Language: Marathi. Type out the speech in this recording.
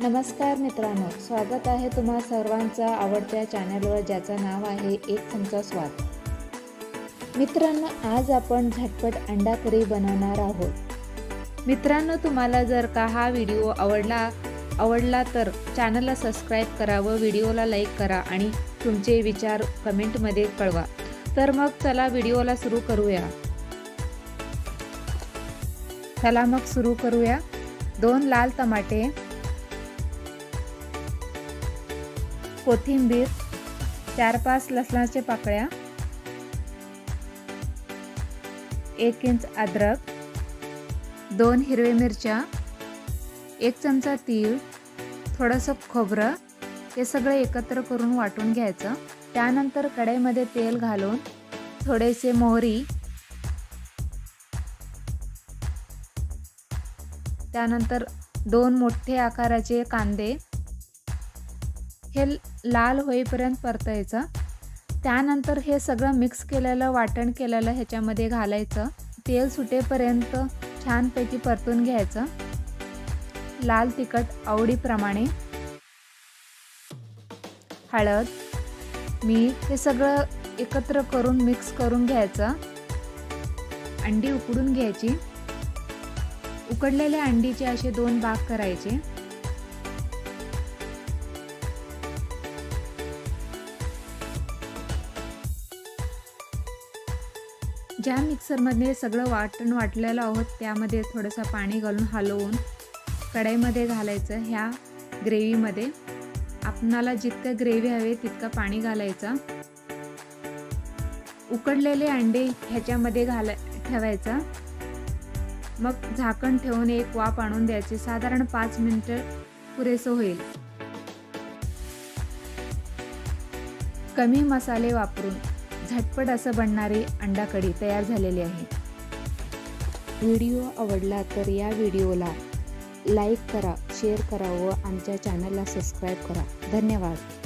नमस्कार मित्रांनो स्वागत आहे तुम्हा सर्वांचा आवडत्या चॅनलवर ज्याचं नाव आहे एक चमचा स्वाद. मित्रांनो आज आपण झटपट अंडा करी बनवणार आहोत. मित्रांनो तुम्हाला जर का हा व्हिडिओ आवडला आवडला तर चॅनलला सबस्क्राईब करा व व्हिडिओला लाईक करा आणि तुमचे विचार कमेंटमध्ये कळवा. तर मग चला व्हिडिओला सुरू करूया. चला मग सुरू करूया. दोन लाल टमाटे कोथिंबीर चार पाच लसणाच्या पाकळ्या एक इंच अद्रक दोन हिरवे मिरच्या एक चमचा तीळ थोडंसं खोबरं हे सगळं एकत्र करून वाटून घ्यायचं. त्यानंतर कढईमध्ये तेल घालून थोडेसे मोहरी त्यानंतर दोन मोठे आकाराचे कांदे हे लाल होईपर्यंत परतायचं. त्यानंतर हे सगळं मिक्स केलेलं वाटण केलेलं ह्याच्यामध्ये घालायचं. तेल सुटेपर्यंत छानपैकी परतून घ्यायचं. लाल तिखट आवडीप्रमाणे. हळद मीठ हे सगळं एकत्र करून मिक्स करून घ्यायचं. अंडी उकडून घ्यायची. उकडलेल्या अंडीचे असे दोन भाग करायचे. ज्या मिक्सरमध्ये सगळं वाटण वाटलेलं आहोत त्यामध्ये थोडंसं पाणी घालून हलवून कढईमध्ये घालायचं. ह्या ग्रेव्हीमध्ये आपणाला जितकं ग्रेव्ही हवे तितकं पाणी घालायचं. उकडलेले अंडे ह्याच्यामध्ये घाला ठेवायचं. मग झाकण ठेवून एक वाफ आणून द्यायची. साधारण पाच मिनटं पुरेसं होईल. कमी मसाले वापरून. झटपट असं बनणारी अंडाकडी तयार झालेली आहे. व्हिडिओ आवडला तर या व्हिडिओला लाईक करा शेअर करा व आमच्या चॅनलला सबस्क्राईब करा. धन्यवाद.